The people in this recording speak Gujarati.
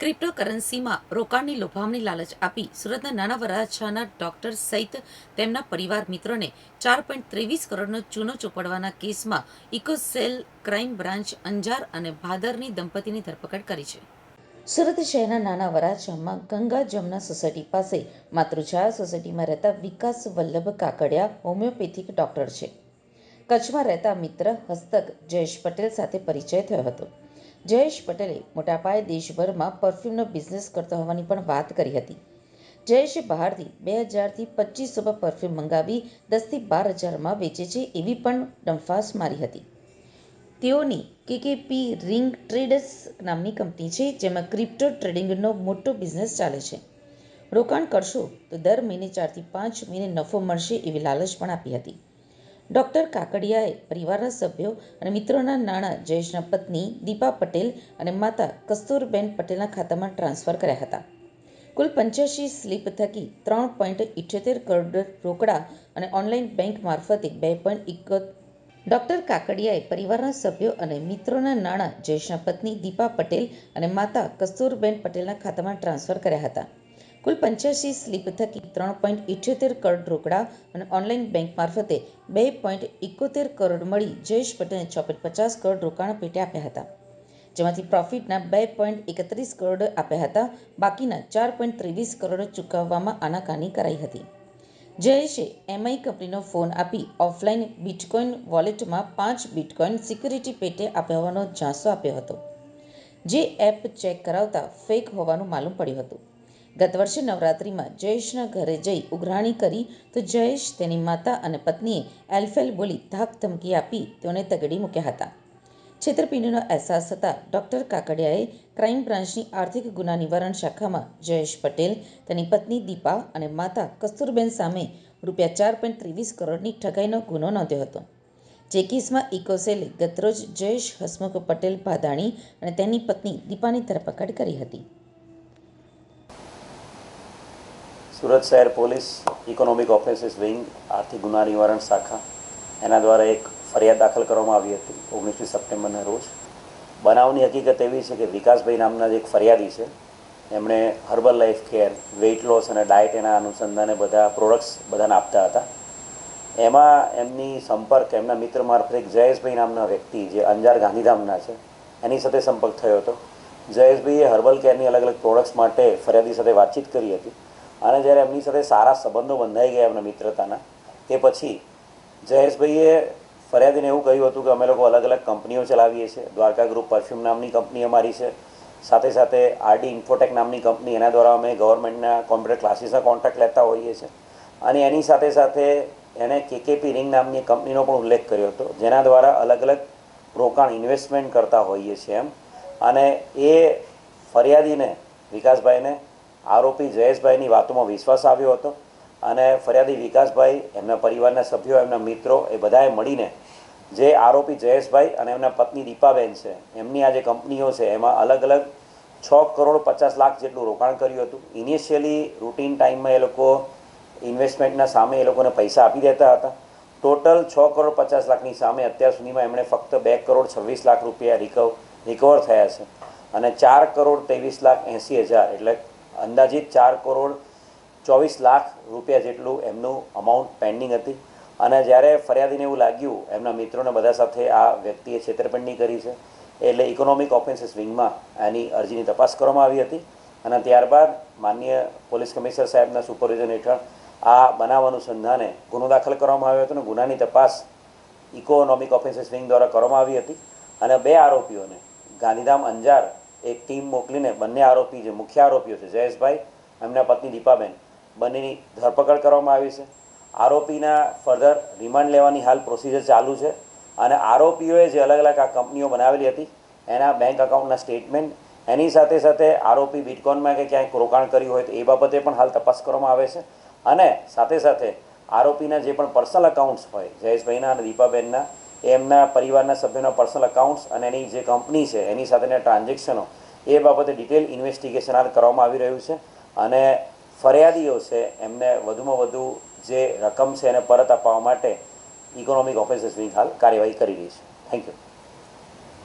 ક્રિપ્ટોકરન્સીમાં રોકાણની લોભામણી લાલચ આપી સુરતના નાના વરાછાના ડોક્ટર સહિત તેમના પરિવાર મિત્રોને ચાર પોઈન્ટ ત્રેવીસ કરોડનો ચૂનો ચોપડવાના કેસમાં ઇકોસેલ ક્રાઇમ બ્રાન્ચ અંજાર અને ભાદરની દંપતીની ધરપકડ કરી છે. સુરત શહેરના નાના વરાછામાં ગંગા જમના સોસાયટી પાસે માતૃછાયા સોસાયટીમાં રહેતા વિકાસ વલ્લભ કાકડિયા હોમિયોપેથિક ડોક્ટર છે. કચ્છમાં રહેતા મિત્ર હસ્તક જયેશ પટેલ સાથે પરિચય થયો હતો. જયેશ પટેલે મોટા પાયે દેશભરમાં પરફ્યુમનો બિઝનેસ કરતો હોવાની પણ વાત કરી હતી. જયેશે બહારથી બે હજારથી પચીસોમાં પરફ્યુમ મંગાવી દસથી બાર હજારમાં વેચે છે એવી પણ ડંફાસ મારી હતી. તેઓની કેકેપી રિંગ ટ્રેડર્સ નામની કંપની છે જેમાં ક્રિપ્ટો ટ્રેડિંગનો મોટો બિઝનેસ ચાલે છે. રોકાણ કરશો તો દર મહિને ચારથી પાંચ મહિને નફો મળશે એવી લાલચ પણ આપી હતી. ડોક્ટર કાકડિયાએ પરિવારના સભ્યો અને મિત્રોના નાણાં, જયેશના પત્ની દીપા પટેલ અને માતા કસ્તુરબેન પટેલના ખાતામાં ટ્રાન્સફર કર્યા હતા. કુલ પંચ્યાસી સ્લીપ થકી ત્રણ પોઈન્ટ ઇઠ્યોતેર કરોડ રોકડા અને ઓનલાઈન બેંક મારફતે બે પોઈન્ટ ઇકો ડોક્ટર કાકડિયાએ પરિવારના સભ્યો અને મિત્રોના નાણાં, જયેશના પત્ની દીપા પટેલ અને માતા કસ્તુરબેન પટેલના ખાતામાં ટ્રાન્સફર કર્યા હતા. કુલ પંચ્યાસી સ્લીપ થકી ત્રણ પોઈન્ટ ઇઠ્યોતેર કરોડ રોકડા અને ઓનલાઈન બેંક મારફતે બે પોઈન્ટ ઇકોતેર કરોડ મળી જયેશ પટેલને છ પોઈન્ટ પચાસ કરોડ રોકાણ પેટે આપ્યા હતા. જેમાંથી પ્રોફિટના બે પોઈન્ટ એકત્રીસ કરોડ આપ્યા હતા. બાકીના ચાર પોઈન્ટ ત્રેવીસ કરોડ ચૂકવવામાં આનાકાની કરાઈ હતી. જયેશે એમઆઈ કંપનીનો ફોન આપી ઓફલાઈન બિટકોઇન વોલેટમાં પાંચ બિટકોઇન સિક્યુરિટી પેટે આપ્યા હોવાનો ઝાંસો આપ્યો હતો. જે એપ ચેક કરાવતા ફેક હોવાનું માલુમ પડ્યું હતું. ગત વર્ષે નવરાત્રિમાં જયેશના ઘરે જઈ ઉઘરાણી કરી તો જયેશ તેની માતા અને પત્નીએ એલફેલ બોલી ધાક ધમકી આપી તેઓને તગડી મૂક્યા હતા. છેતરપિંડીનો અહેસાસ થતાં ડૉક્ટર કાકડિયાએ ક્રાઇમ બ્રાન્ચની આર્થિક ગુના નિવારણ શાખામાં જયેશ પટેલ, તેની પત્ની દીપા અને માતા કસ્તુરબેન સામે રૂપિયા ચાર પોઈન્ટ ત્રેવીસ કરોડની ઠગાઈનો ગુનો નોંધ્યો હતો. જે કેસમાં ઇકોસેલે ગતરોજ જયેશ હસમુખ પટેલ ભાદાણી અને તેની પત્ની દીપાની ધરપકડ કરી હતી. સુરત શહેર પોલીસ ઇકોનોમિક ઓફેન્સીસ વિંગ, આર્થિક ગુના નિવારણ શાખા, એના દ્વારા એક ફરિયાદ દાખલ કરવામાં આવી હતી, ઓગણીસમી સપ્ટેમ્બરના રોજ. બનાવની હકીકત એવી છે કે વિકાસભાઈ નામના જે એક ફરિયાદી છે, એમણે herbal life care, weight loss અને ડાયટ એના અનુસંધાને બધા પ્રોડક્ટ્સ બધાને આપતા હતા. એમાં એમની સંપર્ક, એમના મિત્ર મારફતે જયેશભાઈ નામના વ્યક્તિ જે અંજાર ગાંધીધામના છે, એની સાથે સંપર્ક થયો હતો. જયેશભાઈએ હર્બલ કેરની અલગ અલગ પ્રોડક્ટ્સ માટે ફરિયાદી સાથે વાતચીત કરી હતી. અને જ્યારે એમની સાથે સારા સંબંધો બંધાઈ ગયા એમના મિત્રતાના, તે પછી જયેશભાઈએ ફરિયાદીને એવું કહ્યું હતું કે અમે લોકો અલગ અલગ કંપનીઓ ચલાવીએ છીએ. દ્વારકા ગ્રુપ પરફ્યુમ નામની કંપની અમારી છે. સાથે સાથે આરડી ઇન્ફોટેક નામની કંપની, એના દ્વારા અમે ગવર્મેન્ટના કોમ્પ્યુટર ક્લાસીસના કોન્ટ્રાક્ટ લેતા હોઈએ છીએ. અને એની સાથે સાથે એણે કેકેપી રિંગ નામની કંપનીનો પણ ઉલ્લેખ કર્યો હતો, જેના દ્વારા અલગ અલગ રોકાણ ઇન્વેસ્ટમેન્ટ કરતા હોઈએ છીએ એમ. અને એ ફરિયાદીને, વિકાસભાઈને આરોપી જયેશભાઈની વાતોમાં વિશ્વાસ આવ્યો હતો અને ફરિયાદી વિકાસભાઈ, એમના પરિવારના સભ્યો, એમના મિત્રો એ બધાએ મળીને જે આરોપી જયેશભાઈ અને એમના પત્ની દીપાબેન છે, એમની આ જે કંપનીઓ છે, એમાં અલગ અલગ છ કરોડ પચાસ લાખ જેટલું રોકાણ કર્યું હતું. ઇનિશિયલી રૂટીન ટાઈમમાં એ લોકો ઇન્વેસ્ટમેન્ટના સામે એ લોકોને પૈસા આપી દેતા હતા. ટોટલ છ કરોડ પચાસ લાખની સામે અત્યાર સુધીમાં એમણે ફક્ત બે કરોડ છવ્વીસ લાખ રૂપિયા રિકવ રિકવર થયા છે. અને ચાર કરોડ ત્રેવીસ લાખ એંસી હજાર એટલે અંદાજિત ચાર કરોડ ચોવીસ લાખ રૂપિયા જેટલું એમનું અમાઉન્ટ પેન્ડિંગ હતી. અને જ્યારે ફરિયાદીને એવું લાગ્યું, એમના મિત્રોને બધા સાથે આ વ્યક્તિએ છેતરપિંડી કરી છે, એટલે ઇકોનોમિક ઓફેન્સીસ વિંગમાં એની અરજીની તપાસ કરવામાં આવી હતી. અને ત્યારબાદ માન્ય પોલીસ કમિશનર સાહેબના સુપરવિઝન હેઠળ આ બનાવ અનુસંધાને ગુનો દાખલ કરવામાં આવ્યો હતો અને ગુનાની તપાસ ઇકોનોમિક ઓફેન્સીસ વિંગ દ્વારા કરવામાં આવી હતી. અને બે આરોપીઓને ગાંધીધામ અંજાર એક ટીમ મોકલીને બંને આરોપી જે મુખ્ય આરોપીઓ છે, જયેશભાઈ, એમના પત્ની દીપાબેન, બંનેની ધરપકડ કરવામાં આવી છે. આરોપીના ફર્ધર રિમાન્ડ લેવાની હાલ પ્રોસિજર ચાલુ છે અને આરોપીઓએ જે અલગ અલગ આ કંપનીઓ બનાવેલી હતી, એના બેંક અકાઉન્ટના સ્ટેટમેન્ટ એની સાથે સાથે આરોપી બિટકોઇનમાં કે ક્યાંક રોકાણ કર્યું હોય તો એ બાબતે પણ હાલ તપાસ કરવામાં આવે છે. અને સાથે સાથે આરોપીના જે પણ પર્સનલ અકાઉન્ટ્સ હોય, જયેશભાઈના અને દીપાબેનના એમના પરિવારના સભ્યોના પર્સનલ અકાઉન્ટ્સ અને એની જે કંપની છે, એની સાથેના ટ્રાન્ઝેક્શનો એ બાબતે ડિટેલ ઇન્વેસ્ટિગેશન હાલ કરવામાં આવી રહ્યું છે. અને ફરિયાદીઓ છે, એમને વધુમાં વધુ જે રકમ છે, એને પરત અપાવવા માટે ઇકોનોમિક ઓફિસર્સ વિંગ હાલ કાર્યવાહી કરી રહી છે. Thank you